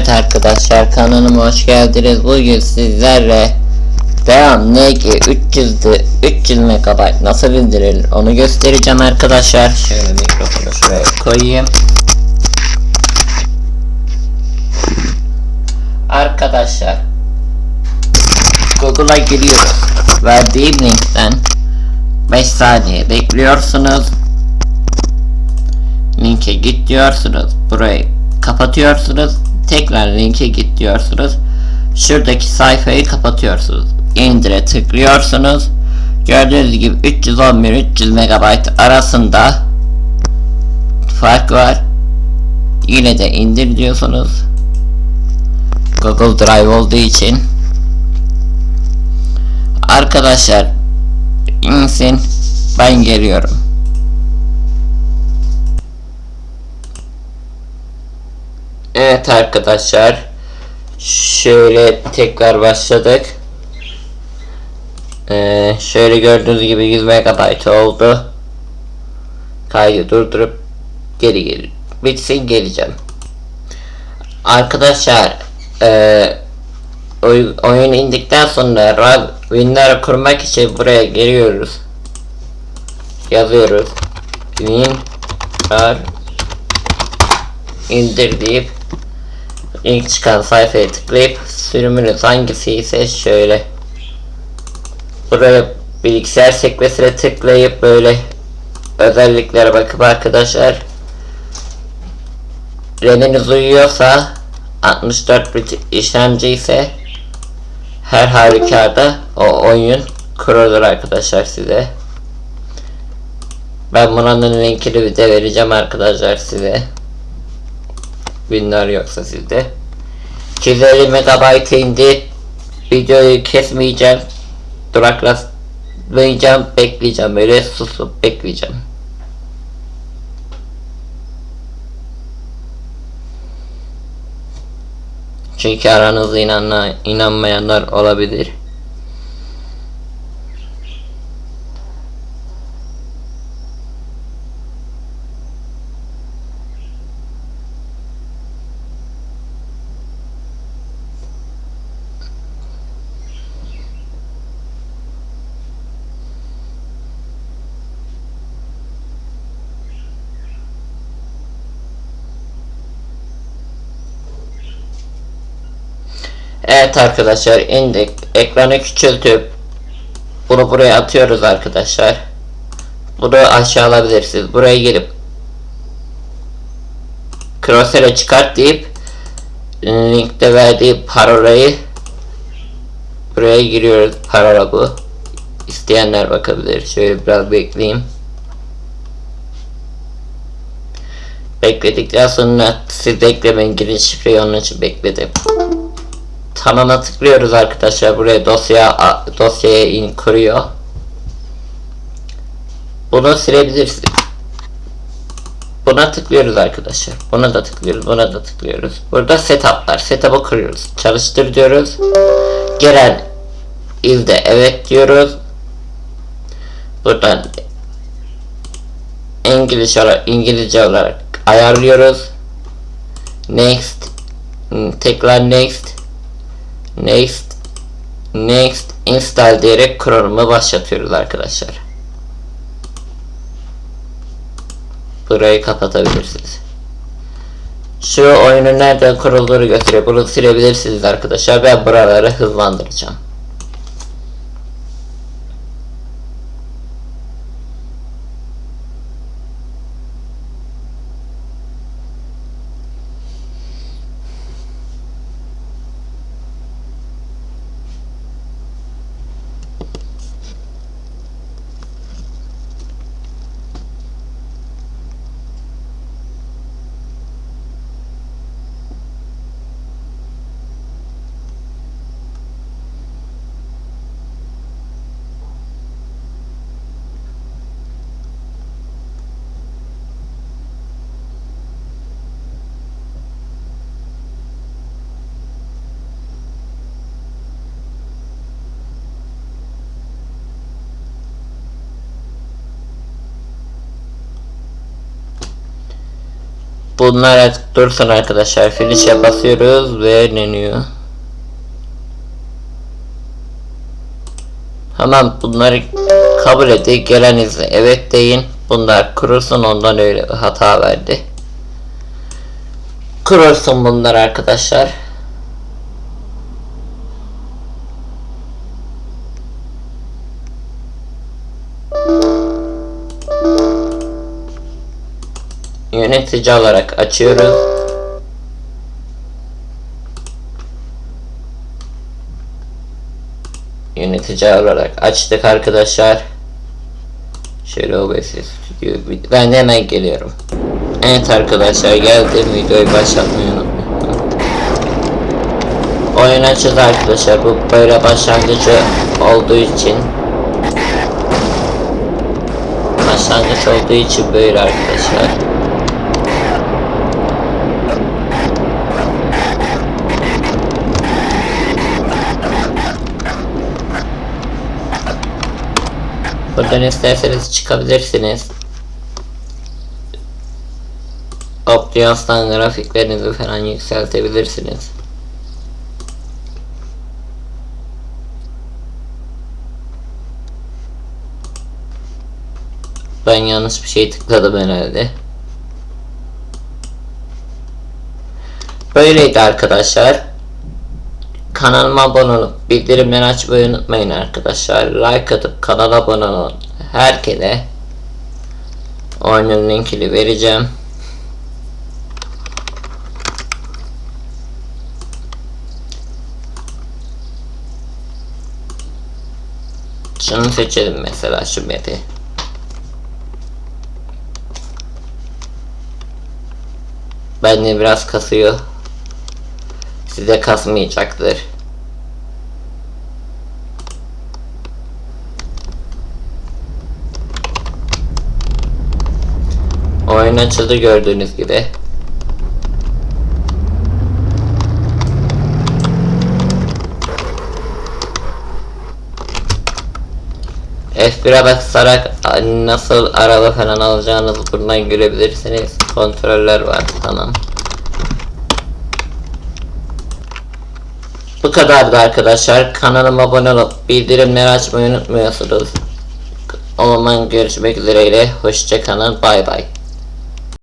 Evet arkadaşlar kanalıma hoş geldiniz. Bugün sizlerle Devam NG 300 300 MB nasıl indirilir onu göstereceğim arkadaşlar. Şöyle mikrofonu şuraya koyayım. Arkadaşlar Google'a giriyoruz. Verdiğim linkten 5 saniye bekliyorsunuz. Linke git diyorsunuz. Burayı kapatıyorsunuz. Tekrar linke git diyorsunuz. Şuradaki sayfayı kapatıyorsunuz. İndire tıklıyorsunuz. Gördüğünüz gibi 311 300 MB arasında fark var. Yine de indir diyorsunuz. Google Drive olduğu için. Arkadaşlar insin ben geliyorum. Evet arkadaşlar şöyle tekrar başladık. Ee, şöyle gördüğünüz gibi 100 MB oldu. Kaydı durdurup geri geri bitsin geleceğim. Arkadaşlar oy, oyun indikten sonra winrar kurmak için buraya geliyoruz. Yazıyoruz. WinRAR indir deyip ilk çıkan sayfaya tıklayıp sürümünüz hangisi ise şöyle buraya bilgisayar sekmesine tıklayıp böyle özelliklere bakıp arkadaşlar RAM'iniz uyuyorsa 64 bit işlemci ise her halükarda o oyun kurulur arkadaşlar size. Ben bunun linkini de vereceğim arkadaşlar size. Winrar yoksa sizde. 250 MB indi. Videoyu kesmeyeceğim. Duraklatmayacağım. Bekleyeceğim. Böyle susup bekleyeceğim. Çünkü aranızda inanla, inanmayanlar olabilir. Evet arkadaşlar indik. Ekranı küçültüp bunu buraya atıyoruz arkadaşlar. Bunu aşağı alabilirsiniz. Buraya gelip Crosshair'e çıkart deyip linkte verdiği parolayı buraya giriyoruz. Parola bu. İsteyenler bakabilir. Şöyle biraz bekleyeyim. Bekledikten sonra siz beklemeyin girin şifreyi onun için bekledim. Tamam'a tıklıyoruz arkadaşlar. Buraya dosya dosyaya in kuruyor. Bunu silebilirsiniz. Buna tıklıyoruz arkadaşlar. Buna da tıklıyoruz. Buna da tıklıyoruz. Burada setuplar. Setup'ı kuruyoruz. Çalıştır diyoruz. Gelen ilde evet diyoruz. Buradan İngilizce olarak, İngilizce olarak ayarlıyoruz. Next. Tekrar next. Next Next install diyerek kurulumu başlatıyoruz arkadaşlar. Burayı kapatabilirsiniz. Şu oyunun nereden kurulduğunu gösteriyor. Bunu silebilirsiniz arkadaşlar. Ben buraları hızlandıracağım. Bunlar artık dursun arkadaşlar. Finish'e basıyoruz ve deniyor. Tamam bunları kabul edin. Gelen izle evet deyin. Bunlar kurulsun ondan öyle hata verdi. Kurulsun bunlar arkadaşlar. Yönetici olarak açıyoruz. Yönetici olarak açtık arkadaşlar. Şöyle OBS Studio ben hemen geliyorum. Evet arkadaşlar geldim videoyu başlatmayı unutmayın. Oyun açıldı arkadaşlar bu böyle başlangıcı olduğu için başlangıç olduğu için böyle arkadaşlar. Buradan isterseniz çıkabilirsiniz. Options'tan grafiklerinizi falan yükseltebilirsiniz. Ben yanlış bir şey tıkladım herhalde. Böyleydi arkadaşlar. Kanalıma abone olup bildirimleri açmayı unutmayın arkadaşlar. Like atıp kanala abone olun. Herkese oyunun linkini vereceğim. Şunu seçelim mesela şu map'i. Bende biraz kasıyor. Size kasmayacaktır. Oyun açıldı gördüğünüz gibi. F1'e basarak nasıl araba falan alacağınızı buradan görebilirsiniz. Kontroller var tamam. Bu kadardı arkadaşlar. Kanalıma abone olup bildirimleri açmayı unutmuyorsunuz. O zaman görüşmek üzereyle. Hoşçakalın. Bay bay.